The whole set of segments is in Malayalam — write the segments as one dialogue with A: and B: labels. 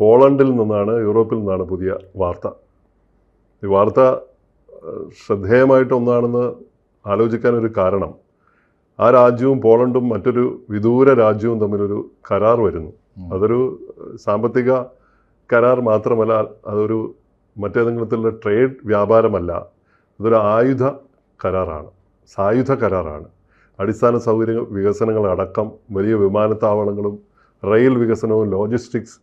A: പോളണ്ടിൽ നിന്നാണ് യൂറോപ്പിൽ നിന്നാണ് പുതിയ വാർത്ത. ഈ വാർത്ത ശ്രദ്ധേയമായിട്ട് ഒന്നാണെന്ന് ആലോചിക്കാനൊരു കാരണം ആ രാജ്യവും പോളണ്ടും മറ്റൊരു വിദൂര രാജ്യവും തമ്മിലൊരു കരാർ വരുന്നു. അതൊരു സാമ്പത്തിക കരാർ മാത്രമല്ല അതൊരു മറ്റേതെങ്കിലും തരത്തിലുള്ള ട്രേഡ് വ്യാപാരമല്ല അതൊരു ആയുധ കരാറാണ് സായുധ കരാറാണ്. അടിസ്ഥാന സൗകര്യ വികസനങ്ങളടക്കം വലിയ വിമാനത്താവളങ്ങളും റെയിൽ വികസനവും ലോജിസ്റ്റിക്സ്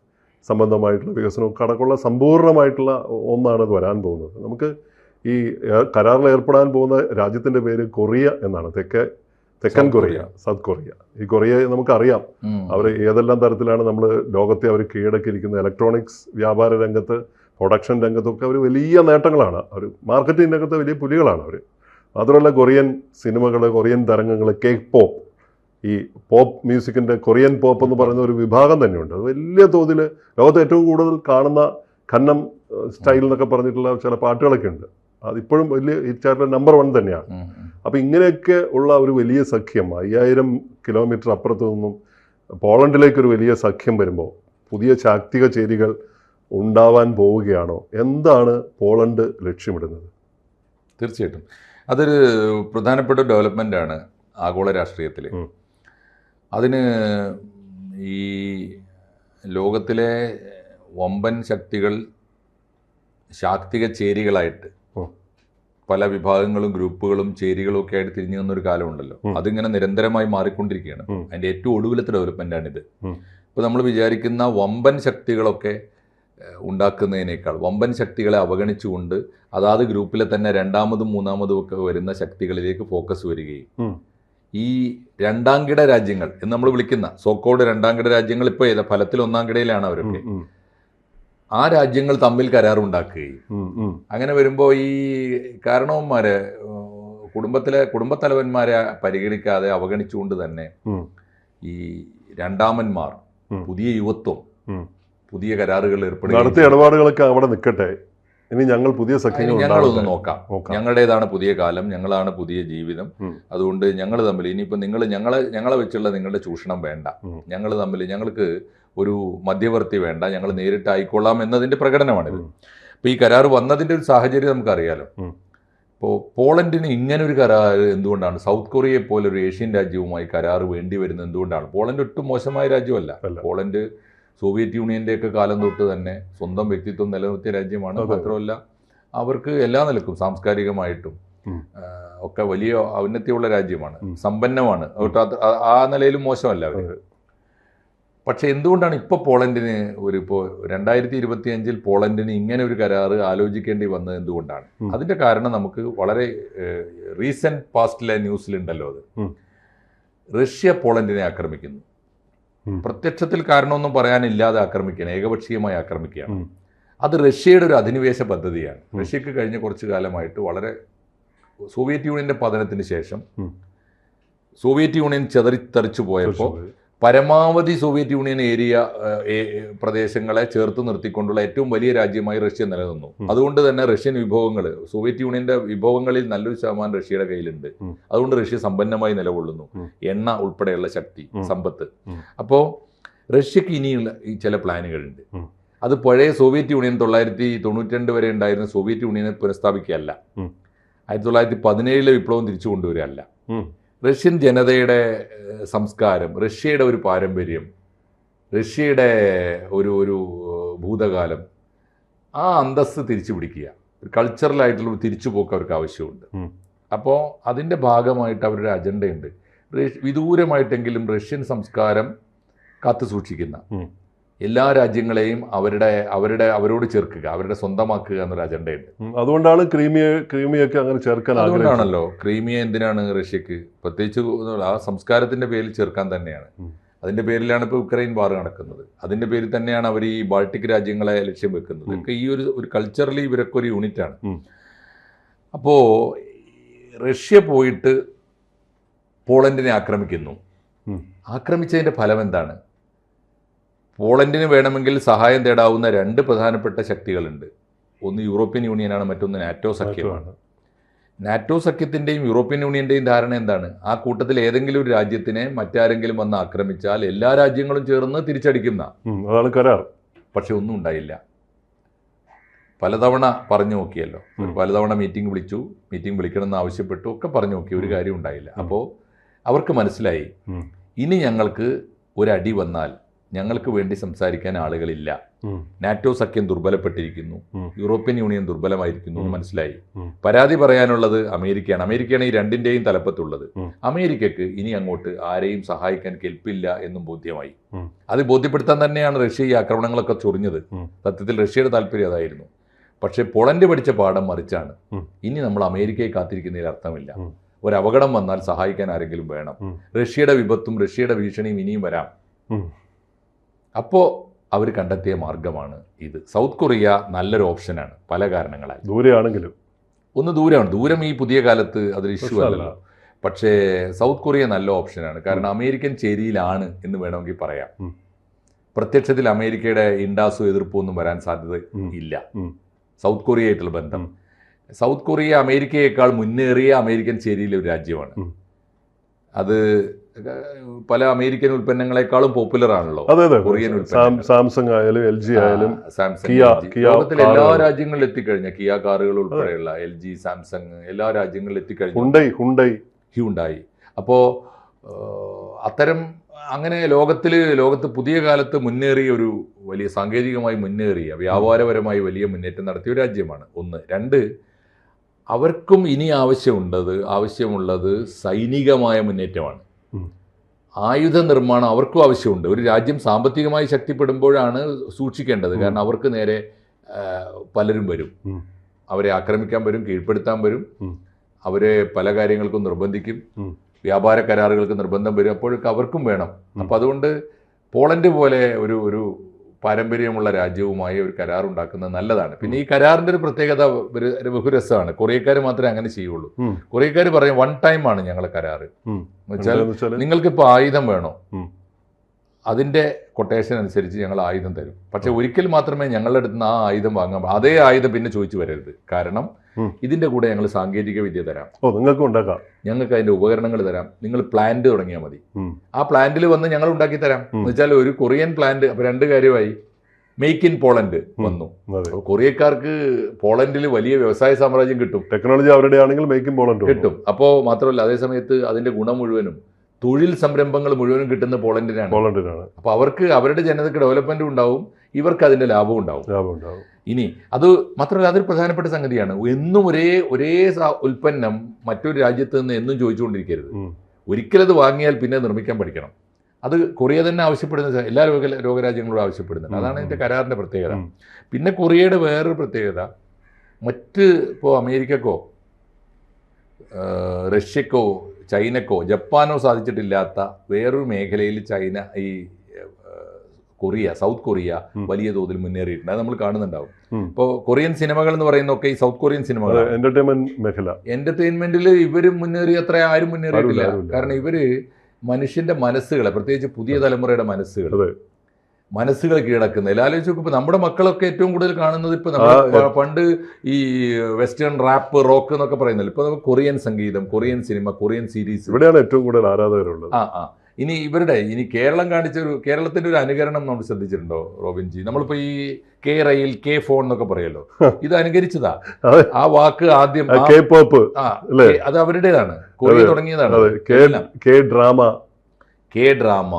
A: സംബന്ധമായിട്ടുള്ള വികസനവും കടക്കുള്ള സമ്പൂർണമായിട്ടുള്ള ഒന്നാണ് അത് വരാൻ പോകുന്നത്. നമുക്ക് ഈ കരാറിൽ ഏർപ്പെടാൻ പോകുന്ന രാജ്യത്തിന്റെ പേര് കൊറിയ എന്നാണ്. തെക്കേ തെക്കൻ കൊറിയ സൗത്ത് കൊറിയ. ഈ കൊറിയയെ നമുക്കറിയാം. അവർ ഏതെല്ലാം തരത്തിലാണ് നമ്മൾ ലോകത്തെ അവർ കീഴടക്കിയിരിക്കുന്നത്? ഇലക്ട്രോണിക്സ് വ്യാപാര രംഗത്ത് പ്രൊഡക്ഷൻ രംഗത്തൊക്കെ അവർ വലിയ നേട്ടങ്ങളാണ്. അവർ മാർക്കറ്റിംഗ് രംഗത്ത് വലിയ പുലികളാണ് അവർ മാത്രമല്ല കൊറിയൻ സിനിമകൾ കൊറിയൻ തരംഗങ്ങൾ കേക്ക് പോപ്പ് ഈ പോപ്പ് മ്യൂസിക്കിന്റെ കൊറിയൻ പോപ്പ് എന്ന് പറയുന്ന ഒരു വിഭാഗം തന്നെയുണ്ട്. അത് വലിയ തോതിൽ ലോകത്ത് ഏറ്റവും കൂടുതൽ കാണുന്ന ഖന്നം സ്റ്റൈൽ എന്നൊക്കെ പറഞ്ഞിട്ടുള്ള ചില പാട്ടുകളൊക്കെ ഉണ്ട്. അതിപ്പോഴും വലിയ ഹിറ്റായിട്ടുള്ള നമ്പർ വൺ തന്നെയാണ്. അപ്പോൾ ഇങ്ങനെയൊക്കെ ഉള്ള ഒരു വലിയ സഖ്യം അയ്യായിരം കിലോമീറ്റർ അപ്പുറത്തു നിന്നും പോളണ്ടിലേക്കൊരു വലിയ സഖ്യം വരുമ്പോൾ പുതിയ ശാക്തിക ചേരികൾ ഉണ്ടാവാൻ പോവുകയാണോ? എന്താണ് പോളണ്ട് ലക്ഷ്യമിടുന്നത്?
B: തീർച്ചയായിട്ടും. അതൊരു പ്രധാനപ്പെട്ട ഡെവലപ്മെന്റ് ആണ് ആഗോള രാഷ്ട്രീയത്തിൽ. അതിന് ഈ ലോകത്തിലെ വമ്പൻ ശക്തികൾ ശാക്തിക ചേരികളായിട്ട് പല വിഭാഗങ്ങളും ഗ്രൂപ്പുകളും ചേരികളും ഒക്കെ ആയിട്ട് തിരിഞ്ഞു നിന്നൊരു കാലമുണ്ടല്ലോ. അതിങ്ങനെ നിരന്തരമായി മാറിക്കൊണ്ടിരിക്കുകയാണ്
A: അതിന്റെ
B: അതിന്റെ ഏറ്റവും ഒടുവിലത്തെ
A: ഉം.
B: ഇപ്പോൾ നമ്മൾ വിചാരിക്കുന്ന വമ്പൻ ശക്തികളൊക്കെ ഉണ്ടാക്കുന്നതിനേക്കാൾ വമ്പൻ ശക്തികളെ അവഗണിച്ചുകൊണ്ട് അതാത് ഗ്രൂപ്പിലെ തന്നെ രണ്ടാമതും മൂന്നാമതും ഒക്കെ വരുന്ന ശക്തികളിലേക്ക് ഫോക്കസ് വരികയും. ഈ രണ്ടാം കിട രാജ്യങ്ങൾ എന്ന് നമ്മൾ വിളിക്കുന്ന സോക്കോട് രണ്ടാം കിട രാജ്യങ്ങൾ ഇപ്പോൾ ഏതാ? ഫലത്തിൽ ഒന്നാം കിടയിലാണ് അവരൊക്കെ. ആ രാജ്യങ്ങൾ തമ്മിൽ കരാറുണ്ടാക്കുകയും. അങ്ങനെ വരുമ്പോൾ ഈ കാരണവന്മാരെ കുടുംബത്തിലെ കുടുംബത്തലവന്മാരെ പരിഗണിക്കാതെ അവഗണിച്ചുകൊണ്ട് തന്നെ ഈ രണ്ടാമന്മാർ. പുതിയ യുവത്വം പുതിയ കരാറുകൾ ഏർപ്പെടുത്തി
A: നടത്തിയ ഇടപാടുകളൊക്കെ അവിടെ നിൽക്കട്ടെ. ഇനി ഞങ്ങൾ പുതിയ സഖ്യങ്ങൾ
B: ഞങ്ങളൊന്ന് നോക്കാം. ഞങ്ങളുടേതാണ് പുതിയ കാലം ഞങ്ങളാണ് പുതിയ ജീവിതം. അതുകൊണ്ട് ഞങ്ങൾ തമ്മിൽ ഇനിയിപ്പോൾ നിങ്ങൾ ഞങ്ങളെ ഞങ്ങളെ വെച്ചുള്ള നിങ്ങളുടെ ചൂഷണം വേണ്ട. ഞങ്ങൾ തമ്മിൽ ഞങ്ങൾക്ക് ഒരു മധ്യവർത്തി വേണ്ട. ഞങ്ങൾ നേരിട്ട് ആയിക്കൊള്ളാം എന്നതിന്റെ പ്രകടനമാണിത്.
A: ഉം.
B: ഈ കരാർ വന്നതിന്റെ ഒരു സാഹചര്യം നമുക്കറിയാലോ. ഇപ്പോൾ പോളണ്ടിന് ഇങ്ങനെ ഒരു കരാർ എന്തുകൊണ്ടാണ്? സൗത്ത് കൊറിയയെ പോലെ ഒരു ഏഷ്യൻ രാജ്യവുമായി കരാർ വേണ്ടി വരുന്നത് എന്തുകൊണ്ടാണ്? പോളണ്ട് ഒട്ടും മോശമായ രാജ്യമല്ല. പോളണ്ട് സോവിയറ്റ് യൂണിയന്റെ ഒക്കെ കാലം തൊട്ട് തന്നെ സ്വന്തം വ്യക്തിത്വം നിലനിർത്തിയ രാജ്യമാണ്. മാത്രമല്ല അവർക്ക് എല്ലാ നിലക്കും സാംസ്കാരികമായിട്ടും ഒക്കെ വലിയ ഔന്നത്യമുള്ള രാജ്യമാണ്. സമ്പന്നമാണ്. ആ- നിലയിലും മോശമല്ല അവർ. പക്ഷെ എന്തുകൊണ്ടാണ് ഇപ്പോൾ പോളണ്ടിന് ഒരു ഇപ്പോൾ രണ്ടായിരത്തി ഇരുപത്തി അഞ്ചിൽ പോളണ്ടിന് ഇങ്ങനെ ഒരു കരാറ് ആലോചിക്കേണ്ടി വന്നത് എന്തുകൊണ്ടാണ്?
A: അതിന്റെ
B: അതിന്റെ കാരണം നമുക്ക് വളരെ റീസെന്റ് പാസ്റ്റിലെ ന്യൂസിലുണ്ടല്ലോ അത്. റഷ്യ പോളണ്ടിനെ ആക്രമിക്കുന്നു. പ്രത്യക്ഷത്തിൽ കാരണമൊന്നും പറയാനില്ലാതെ ആക്രമിക്കുകയാണ് ഏകപക്ഷീയമായി ആക്രമിക്കുകയാണ്. അത് റഷ്യയുടെ ഒരു അധിനിവേശ പദ്ധതിയാണ്. റഷ്യക്ക് കഴിഞ്ഞ കുറച്ചു കാലമായിട്ട് വളരെ സോവിയറ്റ് യൂണിയന്റെ പതനത്തിന് ശേഷം സോവിയറ്റ് യൂണിയൻ ചെതറിത്തെറിച്ചു പോയപ്പോൾ. പരമാവധി സോവിയറ്റ് യൂണിയൻ ഏരിയ പ്രദേശങ്ങളെ ചേർത്ത് നിർത്തിക്കൊണ്ടുള്ള ഏറ്റവും വലിയ രാജ്യമായി റഷ്യ നിലനിന്നു. അതുകൊണ്ട് തന്നെ റഷ്യൻ വിഭവങ്ങൾ സോവിയറ്റ് യൂണിയന്റെ വിഭവങ്ങളിൽ നല്ലൊരു ശതമാനം റഷ്യയുടെ കയ്യിലുണ്ട്. അതുകൊണ്ട് റഷ്യ സമ്പന്നമായി നിലകൊള്ളുന്നു. എണ്ണ ഉൾപ്പെടെയുള്ള ശക്തി സമ്പത്ത്. അപ്പോൾ റഷ്യക്ക് ഇനിയുള്ള ചില പ്ലാനുകളുണ്ട്. അത് പഴയ സോവിയറ്റ് യൂണിയൻ തൊള്ളായിരത്തി തൊണ്ണൂറ്റി രണ്ട് വരെ ഉണ്ടായിരുന്ന സോവിയറ്റ് യൂണിയനെ പുനഃസ്ഥാപിക്കുകയല്ല. ആയിരത്തി തൊള്ളായിരത്തി പതിനേഴിലെ വിപ്ലവം തിരിച്ചു കൊണ്ടുവരികയല്ല. റഷ്യൻ ജനതയുടെ സംസ്കാരം റഷ്യയുടെ ഒരു പാരമ്പര്യം റഷ്യയുടെ ഒരു ഒരു ഭൂതകാലം ആ അന്തസ്സ് തിരിച്ചു പിടിക്കുക ഒരു കൾച്ചറലായിട്ടുള്ള തിരിച്ചുപോക്ക് അവർക്ക് ആവശ്യമുണ്ട്. അപ്പോൾ അതിന്റെ ഭാഗമായിട്ട് അവരുടെ അജണ്ടയുണ്ട് വിദൂരമായിട്ടെങ്കിലും റഷ്യൻ സംസ്കാരം കാത്തു സൂക്ഷിക്കുന്ന. എല്ലാ രാജ്യങ്ങളെയും അവരുടെ അവരുടെ അവരോട് ചേർക്കുക അവരുടെ സ്വന്തമാക്കുക എന്നൊരു അജണ്ടയുണ്ട്.
A: അതുകൊണ്ടാണ് ക്രീമിയ ക്രീമിയൊക്കെ അങ്ങനെ ചേർക്കാൻ
B: അതുകൊണ്ടാണല്ലോ. ക്രീമിയ എന്തിനാണ് റഷ്യക്ക്? പ്രത്യേകിച്ച് ആ സംസ്കാരത്തിന്റെ പേരിൽ ചേർക്കാൻ തന്നെയാണ്. അതിന്റെ പേരിലാണ് ഇപ്പോൾ ഉക്രൈൻ വാർ നടക്കുന്നത്. അതിന്റെ പേരിൽ തന്നെയാണ് അവർ ഈ ബാൾട്ടിക് രാജ്യങ്ങളെ ലക്ഷ്യം വെക്കുന്നത്. ഒക്കെ ഈ ഒരു ഒരു കൾച്ചറലി ഇവരൊക്കെ ഒരു യൂണിറ്റാണ്. അപ്പോൾ റഷ്യ പോയിട്ട് പോളണ്ടിനെ ആക്രമിക്കുന്നു. ആക്രമിച്ചതിന്റെ ഫലം എന്താണ് പോളണ്ടിന് വേണമെങ്കിൽ സഹായം തേടാവുന്ന രണ്ട് പ്രധാനപ്പെട്ട ശക്തികളുണ്ട്. ഒന്ന് യൂറോപ്യൻ യൂണിയനാണ് മറ്റൊന്ന് നാറ്റോ സഖ്യമാണ് നാറ്റോ സഖ്യത്തിന്റെയും യൂറോപ്യൻ യൂണിയന്റെയും ധാരണ എന്താണ്? ആ കൂട്ടത്തിൽ ഏതെങ്കിലും ഒരു രാജ്യത്തിനെ മറ്റാരെങ്കിലും വന്ന് ആക്രമിച്ചാൽ എല്ലാ രാജ്യങ്ങളും ചേർന്ന് തിരിച്ചടിക്കുന്ന.
A: അതാണ് കരാർ.
B: പക്ഷെ ഒന്നും ഉണ്ടായില്ല. പലതവണ പറഞ്ഞു നോക്കിയല്ലോ. പലതവണ മീറ്റിംഗ് വിളിച്ചു മീറ്റിംഗ് വിളിക്കണമെന്ന് ആവശ്യപ്പെട്ടു ഒക്കെ പറഞ്ഞു നോക്കി ഒരു. കാര്യം ഉണ്ടായില്ല. അപ്പോൾ അവർക്ക് മനസ്സിലായി. ഇനി ഞങ്ങൾക്ക് ഒരടി വന്നാൽ ഞങ്ങൾക്ക് വേണ്ടി സംസാരിക്കാൻ ആളുകളില്ല. നാറ്റോ സഖ്യം ദുർബലപ്പെട്ടിരിക്കുന്നു. യൂറോപ്യൻ യൂണിയൻ ദുർബലമായിരിക്കുന്നു എന്ന് മനസ്സിലായി. പരാതി പറയാനുള്ളത് അമേരിക്കയാണ്. അമേരിക്കയാണ് ഈ രണ്ടിന്റെയും തലപ്പത്തുള്ളത്. അമേരിക്കക്ക് ഇനി അങ്ങോട്ട് ആരെയും സഹായിക്കാൻ കെൽപ്പില്ല എന്നും ബോധ്യമായി. അത് ബോധ്യപ്പെടുത്താൻ തന്നെയാണ് റഷ്യ ഈ ആക്രമണങ്ങളൊക്കെ ചൊറിഞ്ഞത്. സത്യത്തിൽ റഷ്യയുടെ താല്പര്യം അതായിരുന്നു. പക്ഷേ പോളണ്ട് പഠിച്ച പാഠം മറിച്ചാണ്. ഇനി നമ്മൾ അമേരിക്കയെ കാത്തിരിക്കുന്നതിൽ അർത്ഥമില്ല. ഒരു അപകടം വന്നാൽ സഹായിക്കാൻ ആരെങ്കിലും വേണം. റഷ്യയുടെ വിപത്തും റഷ്യയുടെ ഭീഷണിയും ഇനിയും വരാം. അപ്പോൾ അവർ കണ്ടെത്തിയ മാർഗമാണ് ഇത്. സൗത്ത് കൊറിയ നല്ലൊരു ഓപ്ഷനാണ് പല കാരണങ്ങളായി
A: ദൂരെയാണെങ്കിലും.
B: ഒന്ന് ദൂരമാണ് ദൂരം ഈ പുതിയ കാലത്ത് അതൊരു ഇഷ്യൂ
A: അല്ല
B: അല്ലല്ലോ. പക്ഷേ സൗത്ത് കൊറിയ നല്ല ഓപ്ഷനാണ്. കാരണം അമേരിക്കൻ ചേരിയിലാണ് എന്ന് വേണമെങ്കിൽ പറയാം. പ്രത്യക്ഷത്തിൽ അമേരിക്കയുടെ ഇൻഡാസോ എതിർപ്പോ ഒന്നും വരാൻ സാധ്യത ഇല്ല. സൗത്ത് കൊറിയയായിട്ടുള്ള ബന്ധം. സൗത്ത് കൊറിയ അമേരിക്കയേക്കാൾ മുന്നേറിയ അമേരിക്കൻ ചേരിയിലെ ഒരു രാജ്യമാണ് അത് പല അമേരിക്കൻ ഉൽപ്പന്നങ്ങളെക്കാളും പോപ്പുലർ ആണല്ലോ.
A: അതെ അതെ.
B: കൊറിയൻ
A: സാംസങ് ആയാലും എൽ ജി ആയാലും
B: ലോകത്തിലെ എല്ലാ. രാജ്യങ്ങളിലും എത്തിക്കഴിഞ്ഞ കിയ കാറുകൾ ഉൾപ്പെടെയുള്ള എൽ ജി സാംസങ് എല്ലാ രാജ്യങ്ങളിലും എത്തിക്കഴിഞ്ഞു
A: ഹുണ്ടൈ ഹുണ്ടൈ.
B: ഹ്യൂണ്ടായി. അപ്പോൾ അത്തരം അങ്ങനെ ലോകത്തിൽ ലോകത്ത് പുതിയ കാലത്ത് മുന്നേറിയ ഒരു വലിയ സാങ്കേതികമായി മുന്നേറിയ വ്യാപാരപരമായി വലിയ മുന്നേറ്റം നടത്തിയ ഒരു രാജ്യമാണ് ഒന്ന്. രണ്ട് അവർക്കും ഇനി ആവശ്യമുണ്ടത് ആവശ്യമുള്ളത് സൈനികമായ മുന്നേറ്റമാണ്. ആയുധ നിർമ്മാണം അവർക്കും ആവശ്യമുണ്ട്. ഒരു രാജ്യം സാമ്പത്തികമായി ശക്തിപ്പെടുമ്പോഴാണ് സൂക്ഷിക്കേണ്ടത്. കാരണം അവർക്ക് നേരെ പലരും വരും. അവരെ ആക്രമിക്കാൻ വരും കീഴ്പ്പെടുത്താൻ വരും. അവരെ പല കാര്യങ്ങൾക്കും നിർബന്ധിക്കും. വ്യാപാര കരാറുകൾക്ക് നിർബന്ധം വരും. അപ്പോഴൊക്കെ അവർക്കും വേണം. അപ്പം അതുകൊണ്ട് പോളണ്ട് പോലെ ഒരു ഒരു പാരമ്പര്യമുള്ള രാജ്യവുമായി ഒരു കരാർ ഉണ്ടാക്കുന്നത് നല്ലതാണ്. പിന്നെ ഈ കരാറിന്റെ ഒരു പ്രത്യേകത ബഹുരസമാണ് കൊറിയക്കാർ മാത്രമേ അങ്ങനെ ചെയ്യുള്ളൂ. കൊറിയക്കാർ പറയും വൺ ടൈം ആണ് ഞങ്ങളെ കരാറ്.
A: നിങ്ങൾക്ക്
B: നിങ്ങൾക്കിപ്പോൾ ആയുധം വേണോ?
A: ഉം.
B: അതിന്റെ കൊട്ടേഷൻ അനുസരിച്ച് ഞങ്ങൾ ആയുധം തരും. പക്ഷെ ഒരിക്കൽ മാത്രമേ ഞങ്ങളുടെ അടുത്ത് നിന്ന് ആ ആയുധം വാങ്ങാൻ അതേ ആയുധം പിന്നെ ചോദിച്ചു വരരുത്. കാരണം. ഇതിന്റെ കൂടെ ഞങ്ങൾ സാങ്കേതിക വിദ്യ തരാം.
A: ഓ നിങ്ങൾക്ക് ഉണ്ടാക്കാം.
B: ഞങ്ങൾക്ക് അതിന്റെ ഉപകരണങ്ങൾ തരാം. നിങ്ങൾ പ്ലാന്റ് തുടങ്ങിയാൽ മതി. ആ പ്ലാന്റിൽ വന്ന് ഞങ്ങൾ ഉണ്ടാക്കി തരാം. എന്ന് വെച്ചാൽ ഒരു കൊറിയൻ പ്ലാന്റ് അപ്പൊ രണ്ട് കാര്യമായി. മെയ്ക്ക് ഇൻ പോളണ്ട് വന്നു. കൊറിയക്കാർക്ക് പോളണ്ടിൽ വലിയ വ്യവസായ സാമ്രാജ്യം കിട്ടും.
A: ടെക്നോളജി അവരുടെ ആണെങ്കിൽ മേക്കും പോളണ്ട്
B: കിട്ടും. അപ്പോൾ മാത്രമല്ല അതേ സമയത്ത് അതിന്റെ ഗുണം മുഴുവനും തൊഴിൽ സംരംഭങ്ങൾ മുഴുവനും കിട്ടുന്ന പോളണ്ടിനാണ്
A: പോളണ്ടിനാണ്
B: അപ്പോൾ അവർക്ക് അവരുടെ ജനതയ്ക്ക് ഡെവലപ്മെന്റും ഉണ്ടാവും ഇവർക്ക് അതിന്റെ ലാഭവും ഉണ്ടാവും.
A: ലാഭം ഉണ്ടാവും.
B: ഇനി അത് മാത്രമല്ല അതൊരു പ്രധാനപ്പെട്ട സംഗതിയാണ്. എന്നും ഒരേ ഒരേ ഉൽപ്പന്നം മറ്റൊരു രാജ്യത്ത് നിന്ന് എന്നും ചോദിച്ചുകൊണ്ടിരിക്കരുത്. ഒരിക്കലത് വാങ്ങിയാൽ പിന്നെ നിർമ്മിക്കാൻ പഠിക്കണം. അത് കൊറിയ തന്നെ ആവശ്യപ്പെടുന്ന എല്ലാ രോഗ രോഗരാജ്യങ്ങളും ആവശ്യപ്പെടുന്നുണ്ട്. അതാണ്
A: ഉം.
B: കരാറിന്റെ കരാറിന്റെ പ്രത്യേകത. പിന്നെ കൊറിയയുടെ വേറൊരു പ്രത്യേകത മറ്റ് ഇപ്പോൾ അമേരിക്കക്കോ റഷ്യക്കോ ചൈനക്കോ ജപ്പാനോ സാധിച്ചിട്ടില്ലാത്ത വേറൊരു മേഖലയിൽ ചൈന ഈ കൊറിയ സൗത്ത് കൊറിയ വലിയ തോതിൽ മുന്നേറിയിട്ടുണ്ട്. അത് നമ്മൾ കാണുന്നുണ്ടാവും. ഇപ്പോൾ കൊറിയൻ സിനിമകൾ എന്ന് പറയുന്നതൊക്കെ ഈ സൗത്ത് കൊറിയൻ സിനിമകൾ
A: എന്റർടൈൻമെന്റ് മേഖല.
B: എന്റർടൈൻമെന്റിൽ ഇവർ മുന്നേറി അത്ര ആരും മുന്നേറിയിട്ടില്ല. കാരണം ഇവർ മനുഷ്യന്റെ മനസ്സുകളെ പ്രത്യേകിച്ച് പുതിയ തലമുറയുടെ മനസ്സുകൾ. മനസ്സുകൾ കീഴടക്കുന്ന. ആലോചിച്ച് നോക്കുമ്പോൾ നമ്മുടെ മക്കളൊക്കെ ഏറ്റവും കൂടുതൽ കാണുന്നത് ഇപ്പം നമ്മൾ പണ്ട് ഈ വെസ്റ്റേൺ റാപ്പ് റോക്ക് എന്നൊക്കെ പറയുന്നില്ല ഇപ്പം നമുക്ക് കൊറിയൻ സംഗീതം കൊറിയൻ സിനിമ കൊറിയൻ സീരീസ്.
A: ഇവിടെയാണ് ഏറ്റവും കൂടുതൽ ആരാധകരുള്ളത്.
B: ആ ആ. ഇനി ഇവരുടെ ഇനി കേരളം കാണിച്ച ഒരു കേരളത്തിന്റെ ഒരു അനുകരണം നമ്മൾ ശ്രദ്ധിച്ചിട്ടുണ്ടോ റോബിൻജി നമ്മളിപ്പോ ഈ കെ റയിൽ കെ ഫോൺ എന്നൊക്കെ പറയല്ലോ. ഇത് അനുകരിച്ചതാ. ആ വാക്ക് ആദ്യം? അത് അവരുടേതാണ്. കൊറിയ തുടങ്ങിയതാണ്.
A: ഡ്രാമ
B: കെ ഡ്രാമ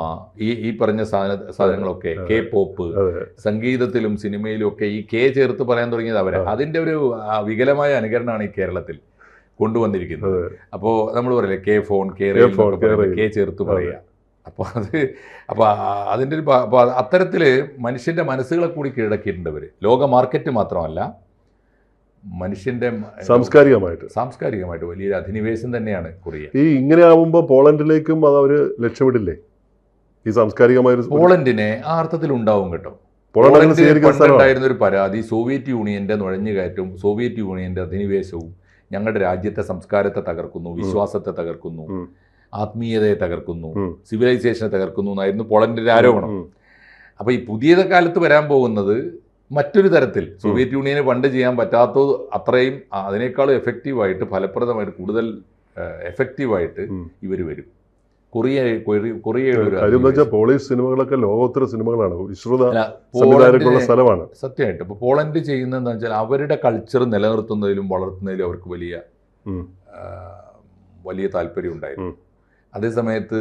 B: ഈ ഈ പറഞ്ഞ സാധന സാധനങ്ങളൊക്കെ കെ പോപ്പ് സംഗീതത്തിലും സിനിമയിലും ഒക്കെ ഈ കെ ചേർത്ത് പറയാൻ തുടങ്ങിയത് അവരെ. അതിന്റെ ഒരു വികലമായ അനുകരണമാണ് ഈ കേരളത്തിൽ കൊണ്ടുവന്നിരിക്കുന്നത്.
A: അപ്പോ
B: അപ്പോൾ നമ്മൾ പറയില്ലേ കെ ഫോൺ കെ
A: കെ
B: ചേർത്ത് പറയുക അപ്പോൾ അത് അപ്പോൾ അതിന്റെ ഒരു അത്തരത്തിൽ മനുഷ്യന്റെ മനസ്സുകളെ കൂടി കീഴടക്കിയിട്ടുണ്ട് അവർ ലോക മാർക്കറ്റ് മാത്രമല്ല മനുഷ്യന്റെ
A: സാംസ്കാരികമായിട്ട്.
B: സാംസ്കാരികമായിട്ട് വലിയൊരു അധിനിവേശം തന്നെയാണ് കൊറിയ.
A: ഈ ഇങ്ങനെ ആവുമ്പോൾ പോളണ്ടിലേക്കും അത് അവർ ലക്ഷ്യമിടില്ലേ? ഈ സാംസ്കാരികമായ
B: പോളണ്ടിനെ ആ അർത്ഥത്തിൽ ഉണ്ടാവും കേട്ടോ.
A: പോളണ്ട് അങ്ങനെ
B: പോളണ്ടിൽ
A: സ്വീകരിക്കുന്ന സ്ഥലമാണ്
B: പണ്ടുണ്ടായിരുന്ന ഒരു പരാതി സോവിയറ്റ് യൂണിയന്റെ നുഴഞ്ഞുകയറ്റവും സോവിയറ്റ് യൂണിയന്റെ അധിനിവേശവും ഞങ്ങളുടെ രാജ്യത്തെ സംസ്കാരത്തെ തകർക്കുന്നു വിശ്വാസത്തെ തകർക്കുന്നു ആത്മീയതയെ തകർക്കുന്നു സിവിലൈസേഷനെ തകർക്കുന്നു എന്നായിരുന്നു പോളണ്ടിന്റെ ആരോപണം.
A: അപ്പോൾ
B: അപ്പൊ ഈ പുതിയ കാലത്ത് വരാൻ പോകുന്നത് മറ്റൊരു തരത്തിൽ സോവിയറ്റ് യൂണിയന് പണ്ട് ചെയ്യാൻ പറ്റാത്തത് അത്രയും അതിനേക്കാളും എഫക്റ്റീവായിട്ട് ഫലപ്രദമായിട്ട് കൂടുതൽ എഫക്റ്റീവായിട്ട് ഇവർ വരും. Korea Korea.
A: പോളീസ് സിനിമകളൊക്കെ ലോകോത്തര സിനിമകളാണ്. വിശ്രുത സ്ഥലമാണ്.
B: സത്യമായിട്ട്. ഇപ്പോൾ പോളണ്ട് ചെയ്യുന്നത് എന്താ വെച്ചാൽ അവരുടെ കൾച്ചർ നിലനിർത്തുന്നതിലും വളർത്തുന്നതിലും അവർക്ക് വലിയ വലിയ താല്പര്യം ഉണ്ടായിരുന്നു. അതേസമയത്ത്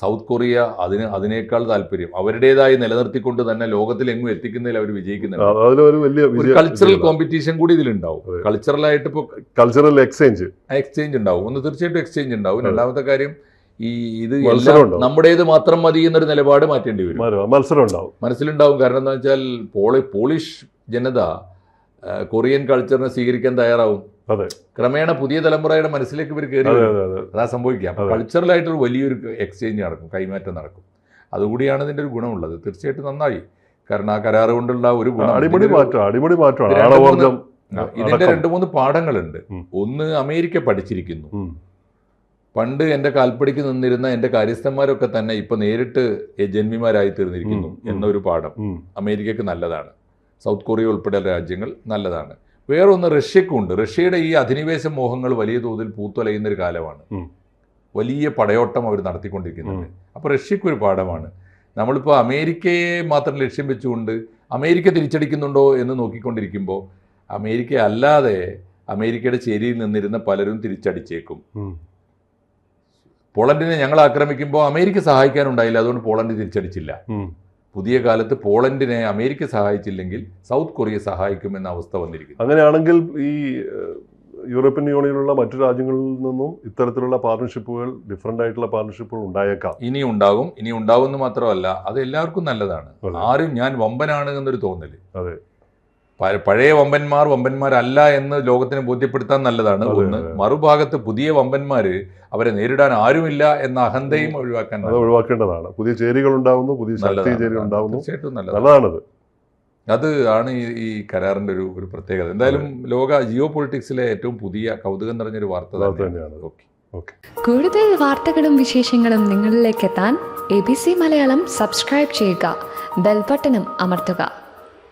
B: സൗത്ത് കൊറിയ അതിന് അതിനേക്കാൾ താല്പര്യം. അവരുടേതായി നിലനിർത്തിക്കൊണ്ട് തന്നെ ലോകത്തിൽ എങ്ങും എത്തിക്കുന്നതിൽ അവർ വിജയിക്കുന്നുണ്ട്. കൾച്ചറൽ കോമ്പറ്റീഷൻ കൂടി ഇതിലുണ്ടാവും. കൾച്ചറലായിട്ട് ഇപ്പോൾ
A: കൾച്ചറൽ എക്സ്ചേഞ്ച്
B: എക്സ്ചേഞ്ച് ഉണ്ടാവും. ഒന്ന് തീർച്ചയായിട്ടും എക്സ്ചേഞ്ച് ഉണ്ടാവും. രണ്ടാമത്തെ കാര്യം ഈ ഇത് നമ്മുടേത് മാത്രം മതി എന്നൊരു നിലപാട് മാറ്റേണ്ടി വരും.
A: മത്സരം ഉണ്ടാവും
B: മനസ്സിലുണ്ടാവും. കാരണം എന്താ വെച്ചാൽ പോളി പോളിഷ് ജനത കൊറിയൻ കൾച്ചറിനെ സ്വീകരിക്കാൻ തയ്യാറാവും. ക്രമേണ പുതിയ തലമുറയുടെ മനസ്സിലേക്ക് ഇവർ കയറി
A: അതെ
B: സംഭവിക്കാം അപ്പോൾ കൾച്ചറലായിട്ടൊരു വലിയൊരു എക്സ്ചേഞ്ച് നടക്കും കൈമാറ്റം നടക്കും. അതുകൂടിയാണ് ഇതിന്റെ ഒരു ഗുണമുള്ളത്. തീർച്ചയായിട്ടും നന്നായി. കാരണം ആ കരാറ് കൊണ്ടുള്ള ഒരു ഗുണം
A: മാറ്റം മാറ്റമാണ്.
B: ഇതിന്റെ. രണ്ട് മൂന്ന് പാഠങ്ങളുണ്ട്. ഒന്ന് അമേരിക്ക പഠിച്ചിരിക്കുന്നു. പണ്ട് എന്റെ കാൽപ്പടിക്ക് നിന്നിരുന്ന എന്റെ കാര്യസ്ഥന്മാരൊക്കെ തന്നെ ഇപ്പൊ നേരിട്ട് ജന്മിമാരായി തീർന്നിരിക്കുന്നു. എന്നൊരു പാഠം അമേരിക്കക്ക് നല്ലതാണ്. സൗത്ത് കൊറിയ ഉൾപ്പെടെയുള്ള രാജ്യങ്ങൾ നല്ലതാണ്. വേറൊന്ന് റഷ്യക്കുണ്ട്. റഷ്യയുടെ ഈ അധിനിവേശ മോഹങ്ങൾ വലിയ തോതിൽ പൂത്തുലയുന്ന ഒരു കാലമാണ് വലിയ പടയോട്ടം അവർ നടത്തിക്കൊണ്ടിരിക്കുന്നുണ്ട്. അപ്പോൾ റഷ്യക്കൊരു പാഠമാണ്. നമ്മളിപ്പോൾ അമേരിക്കയെ മാത്രം ലക്ഷ്യം വെച്ചുകൊണ്ട് അമേരിക്ക തിരിച്ചടിക്കുന്നുണ്ടോ എന്ന് നോക്കിക്കൊണ്ടിരിക്കുമ്പോൾ അമേരിക്ക അല്ലാതെ അമേരിക്കയുടെ ചേരിയിൽ നിന്നിരുന്ന പലരും തിരിച്ചടിച്ചേക്കും. പോളണ്ടിനെ ഞങ്ങൾ ആക്രമിക്കുമ്പോൾ അമേരിക്ക സഹായിക്കാനുണ്ടായില്ല. അതുകൊണ്ട് പോളണ്ട് തിരിച്ചടിച്ചില്ല. പുതിയ കാലത്ത് പോളണ്ടിനെ അമേരിക്ക സഹായിച്ചില്ലെങ്കിൽ സൗത്ത് കൊറിയ സഹായിക്കുമെന്ന അവസ്ഥ വന്നിരിക്കുന്നു.
A: അങ്ങനെയാണെങ്കിൽ ഈ യൂറോപ്യൻ യൂണിയനിലുള്ള മറ്റു രാജ്യങ്ങളിൽ നിന്നും ഇത്തരത്തിലുള്ള പാർട്ണർഷിപ്പുകൾ ഡിഫറെന്റ് ആയിട്ടുള്ള പാർട്ണർഷിപ്പുകൾ ഉണ്ടായേക്കാം.
B: ഇനി ഉണ്ടാകും. ഇനി ഉണ്ടാവും എന്ന് മാത്രമല്ല അത് എല്ലാവർക്കും നല്ലതാണ്. ആരും ഞാൻ വമ്പനാണ് എന്നൊരു തോന്നൽ.
A: അതെ.
B: പഴയ വമ്പന്മാർ വമ്പന്മാരല്ല എന്ന് ലോകത്തിന് ബോധ്യപ്പെടുത്താൻ നല്ലതാണ്. ഒന്ന് മറുഭാഗത്ത് പുതിയ വമ്പന്മാര് അവരെ നേരിടാൻ ആരുമില്ല എന്ന അഹന്തയും ഒഴിവാക്കാൻ
A: അത് ഒഴിവാക്കേണ്ടതാണ്. പുതിയ ചേരികൾ ഉണ്ടാവുന്നു പുതിയ ശക്തി ഉണ്ടാവുന്നു.
B: തീർച്ചയായിട്ടും നല്ലതാണ്.
A: നല്ലതാണത്.
B: അത് ആണ് ഈ ഈ കരാറിന്റെ ഒരു ഒരു പ്രത്യേകത. എന്തായാലും ലോക ജിയോ പൊളിറ്റിക്സിലെ ഏറ്റവും പുതിയ കൗതുകം നിറഞ്ഞൊരു വാർത്ത തന്നെയാണ്.
C: കൂടുതൽ വാർത്തകളും വിശേഷങ്ങളും നിങ്ങളിലേക്ക് എത്താൻ A B C Malayalam subscribe ചെയ്യുക. ബെൽബട്ടനും അമർത്തുക.